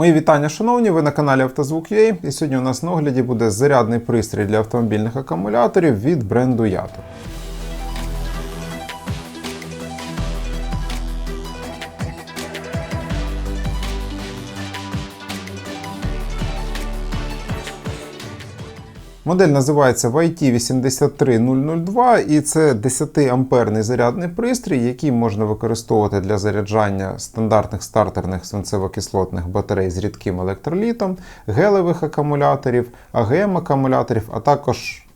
Мої вітання, шановні, ви на каналі Автозвук.ua і сьогодні у нас на огляді буде зарядний пристрій для автомобільних акумуляторів від бренду Yato. Модель називається YT83002 і це 10-амперний зарядний пристрій, який можна використовувати для заряджання стандартних стартерних свинцево-кислотних батарей з рідким електролітом, гелевих акумуляторів, АГМ-акумуляторів, а також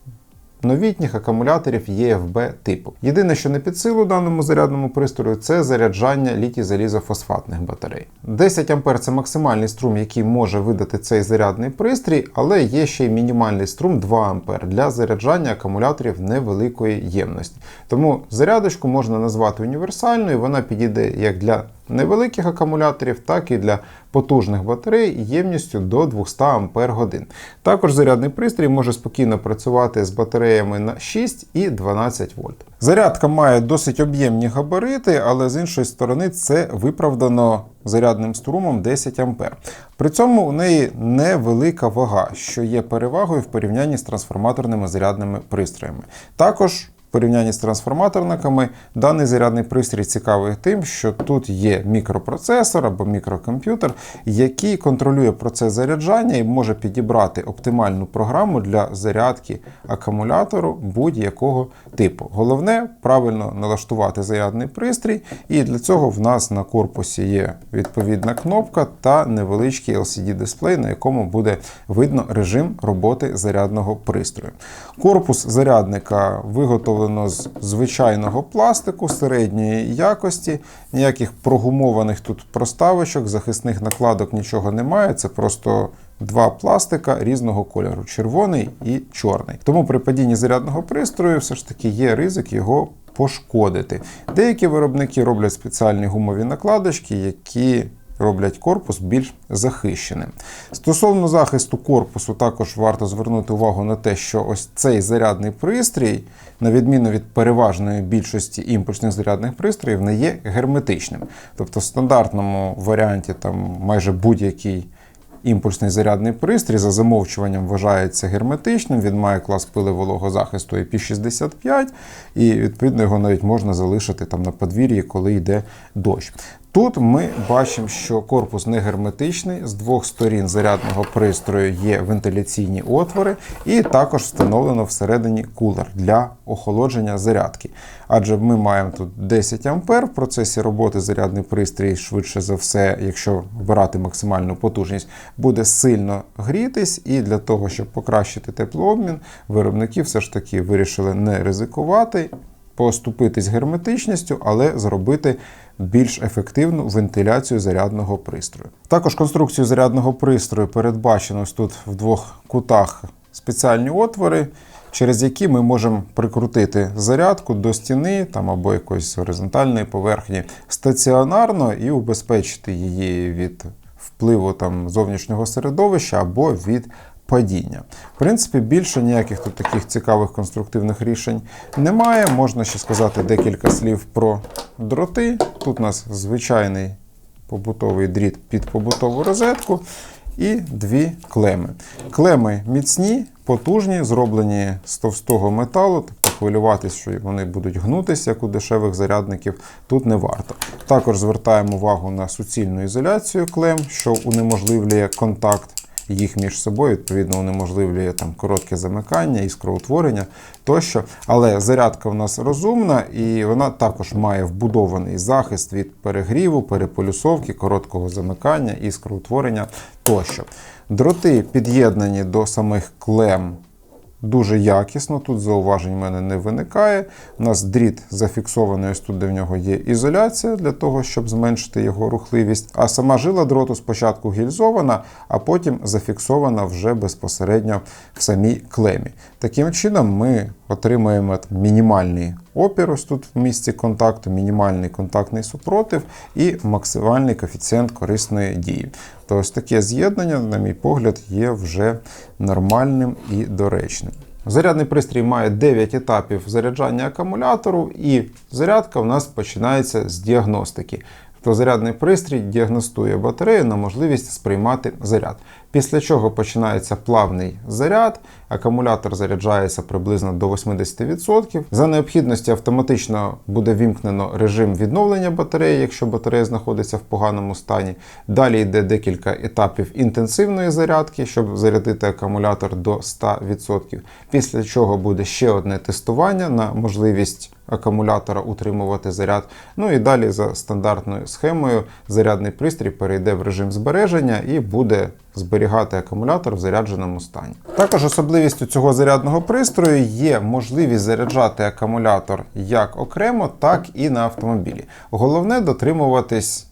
новітніх акумуляторів ЄФБ типу. Єдине, що не під силу даному зарядному пристрою, це заряджання літій-залізофосфатних батарей. 10 А це максимальний струм, який може видати цей зарядний пристрій, але є ще й мінімальний струм 2 А для заряджання акумуляторів невеликої ємності. Тому зарядочку можна назвати універсальною, вона підійде як для невеликих акумуляторів, так і для потужних батарей ємністю до 200 Ампер годин. Також зарядний пристрій може спокійно працювати з батареями на 6 і 12 вольт. Зарядка має досить об'ємні габарити, але з іншої сторони це виправдано зарядним струмом 10 Ампер. При цьому у неї невелика вага, що є перевагою в порівнянні з трансформаторними зарядними пристроями. Також порівнянні з трансформаторниками даний зарядний пристрій цікавий тим, що тут є мікропроцесор або мікрокомп'ютер, який контролює процес заряджання і може підібрати оптимальну програму для зарядки акумулятору будь-якого типу. Головне правильно налаштувати зарядний пристрій, і для цього в нас на корпусі є відповідна кнопка та невеличкий LCD-дисплей, на якому буде видно режим роботи зарядного пристрою. Корпус зарядника виготовлений з звичайного пластику середньої якості, ніяких прогумованих тут проставочок, захисних накладок нічого немає. Це просто два пластика різного кольору червоний і чорний. Тому при падінні зарядного пристрою все ж таки є ризик його пошкодити. Деякі виробники роблять спеціальні гумові накладочки, які роблять корпус більш захищеним. Стосовно захисту корпусу, також варто звернути увагу на те, що ось цей зарядний пристрій, на відміну від переважної більшості імпульсних зарядних пристроїв, не є герметичним. Тобто в стандартному варіанті там майже будь-який. Імпульсний зарядний пристрій за замовчуванням вважається герметичним, він має клас пили вологозахисту IP65, і відповідно його навіть можна залишити там на подвір'ї, коли йде дощ. Тут ми бачимо, що корпус не герметичний, з двох сторін зарядного пристрою є вентиляційні отвори, і також встановлено всередині кулер для охолодження зарядки. Адже ми маємо тут 10 А в процесі роботи зарядний пристрій, швидше за все, якщо вбирати максимальну потужність, буде сильно грітись, і для того, щоб покращити теплообмін, виробники все ж таки вирішили не ризикувати. Поступитись герметичністю, але зробити більш ефективну вентиляцію зарядного пристрою. Також конструкцію зарядного пристрою передбачено ось тут в двох кутах спеціальні отвори, через які ми можемо прикрутити зарядку до стіни там, або якоїсь горизонтальної поверхні стаціонарно і убезпечити її від впливу там, зовнішнього середовища або від падіння. В принципі, більше ніяких тут таких цікавих конструктивних рішень немає. Можна ще сказати декілька слів про дроти. Тут у нас звичайний побутовий дріт під побутову розетку. І дві клеми. Клеми міцні, потужні, зроблені з товстого металу. Тобто хвилюватись, що вони будуть гнутися, як у дешевих зарядників, тут не варто. Також звертаємо увагу на суцільну ізоляцію клем, що унеможливлює контакт їх між собою, відповідно, унеможливлює там коротке замикання, іскроутворення тощо. Але зарядка в нас розумна і вона також має вбудований захист від перегріву, переполюсовки, короткого замикання, іскроутворення тощо. Дроти під'єднані до самих клем дуже якісно. Тут зауважень в мене не виникає. У нас дріт зафіксований, ось тут де в нього є ізоляція для того, щоб зменшити його рухливість. А сама жила дроту спочатку гільзована, а потім зафіксована вже безпосередньо в самій клемі. Таким чином, ми отримуємо мінімальний опір ось тут в місці контакту, мінімальний контактний супротив і максимальний коефіцієнт корисної дії. То ось таке з'єднання, на мій погляд, є вже нормальним і доречним. Зарядний пристрій має 9 етапів заряджання акумулятору, і зарядка у нас починається з діагностики. то зарядний пристрій діагностує батарею на можливість сприймати заряд. Після чого починається плавний заряд, акумулятор заряджається приблизно до 80%. За необхідності автоматично буде вімкнено режим відновлення батареї, якщо батарея знаходиться в поганому стані. Далі йде декілька етапів інтенсивної зарядки, щоб зарядити акумулятор до 100%. Після чого буде ще одне тестування на можливість акумулятора утримувати заряд. Ну і далі за стандартною схемою зарядний пристрій перейде в режим збереження і буде зберігати акумулятор в зарядженому стані. Також особливістю цього зарядного пристрою є можливість заряджати акумулятор як окремо, так і на автомобілі. Головне дотримуватись.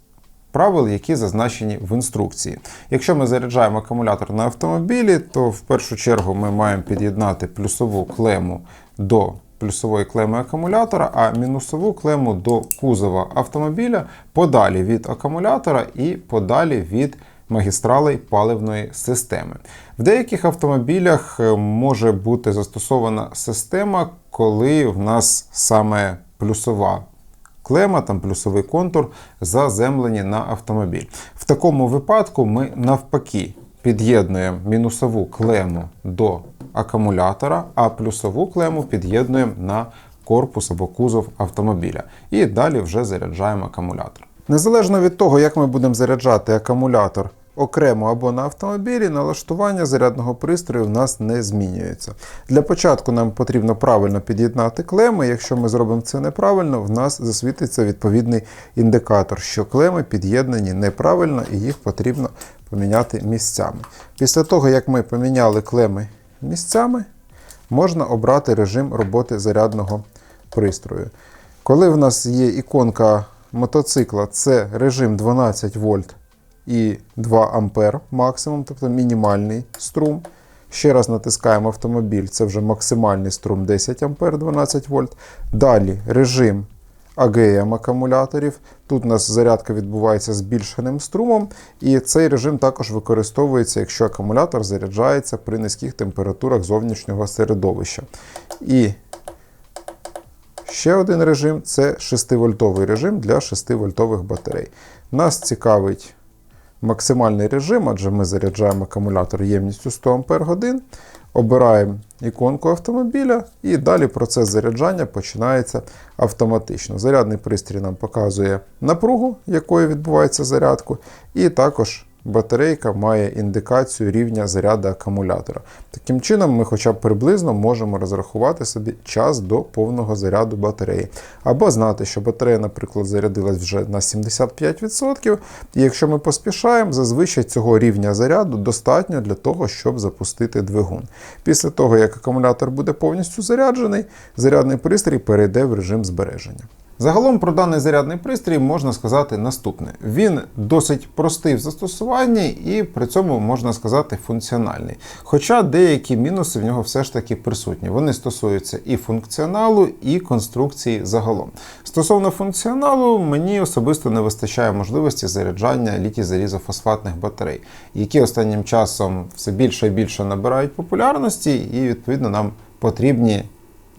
Правил, які зазначені в інструкції. Якщо ми заряджаємо акумулятор на автомобілі, то в першу чергу ми маємо під'єднати плюсову клему до плюсової клеми акумулятора, а мінусову клему до кузова автомобіля подалі від акумулятора і подалі від магістралей паливної системи. В деяких автомобілях е, може бути застосована система, коли в нас саме плюсова клема, там плюсовий контур заземлені на автомобіль. В такому випадку ми навпаки під'єднуємо мінусову клему до акумулятора, а плюсову клему під'єднуємо на корпус або кузов автомобіля. І далі вже заряджаємо акумулятор. Незалежно від того, як ми будемо заряджати акумулятор окремо або на автомобілі, налаштування зарядного пристрою в нас не змінюється. Для початку нам потрібно правильно під'єднати клеми. Якщо ми зробимо це неправильно, в нас засвітиться відповідний індикатор, що клеми під'єднані неправильно і їх потрібно поміняти місцями. Після того, як ми поміняли клеми місцями, можна обрати режим роботи зарядного пристрою. Коли в нас є іконка мотоцикла, це режим 12 вольт і 2 ампер максимум, тобто мінімальний струм. Ще раз натискаємо автомобіль, це вже максимальний струм 10 ампер 12 вольт. Далі режим АГМ акумуляторів. Тут у нас зарядка відбувається збільшеним струмом, і цей режим також використовується, якщо акумулятор заряджається при низьких температурах зовнішнього середовища. І ще один режим це 6-вольтовий режим для 6-вольтових батарей. Нас цікавить максимальний режим, адже ми заряджаємо акумулятор ємністю 100 Ах. Обираємо іконку автомобіля, і далі процес заряджання починається автоматично. Зарядний пристрій нам показує напругу, якою відбувається зарядку, і також батарейка має індикацію рівня заряду акумулятора. Таким чином, ми хоча б приблизно можемо розрахувати собі час до повного заряду батареї. Або знати, що батарея, наприклад, зарядилась вже на 75%, і якщо ми поспішаємо, зазвичай цього рівня заряду достатньо для того, щоб запустити двигун. Після того, як акумулятор буде повністю заряджений, зарядний пристрій перейде в режим збереження. Загалом про даний зарядний пристрій можна сказати наступне: він досить простий в застосуванні і при цьому можна сказати функціональний. Хоча деякі мінуси в нього все ж таки присутні. Вони стосуються і функціоналу, і конструкції загалом. Стосовно функціоналу, мені особисто не вистачає можливості заряджання літій залізофосфатних батарей, які останнім часом все більше і більше набирають популярності, і відповідно нам потрібні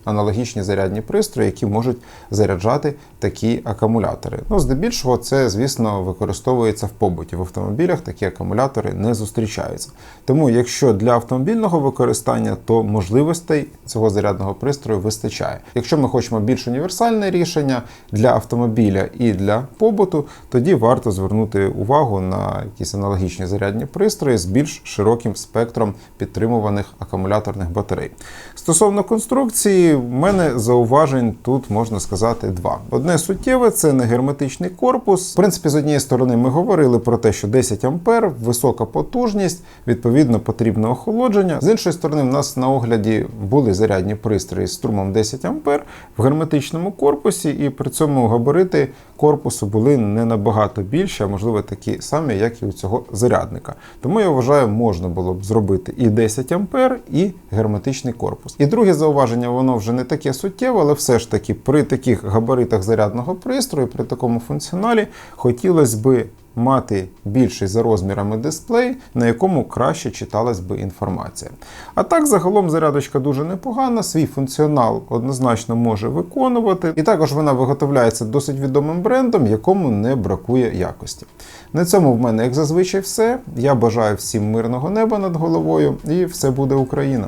аналогічні зарядні пристрої, які можуть заряджати такі акумулятори. Ну, здебільшого, це, звісно, використовується в побуті. В автомобілях такі акумулятори не зустрічаються. Тому, якщо для автомобільного використання, то можливостей цього зарядного пристрою вистачає. Якщо ми хочемо більш універсальне рішення для автомобіля і для побуту, тоді варто звернути увагу на якісь аналогічні зарядні пристрої з більш широким спектром підтримуваних акумуляторних батарей. Стосовно конструкції, в мене зауважень тут можна сказати два. Одне суттєве це не герметичний корпус. В принципі, з однієї сторони, ми говорили про те, що 10 ампер, висока потужність, відповідно, потрібне охолодження. З іншої сторони, в нас на огляді були зарядні пристрої з струмом 10 ампер в герметичному корпусі, і при цьому габарити корпусу були не набагато більші, а можливо такі самі, як і у цього зарядника. Тому я вважаю, можна було б зробити і 10 ампер, і герметичний корпус. І друге зауваження, воно вже не таке суттєве, але все ж таки при таких габаритах зарядного пристрою, при такому функціоналі, хотілося би мати більший за розмірами дисплей, на якому краще читалась би інформація. А так, загалом, зарядочка дуже непогана, свій функціонал однозначно може виконувати. І також вона виготовляється досить відомим брендом, якому не бракує якості. На цьому в мене, як зазвичай, все. Я бажаю всім мирного неба над головою і все буде Україна!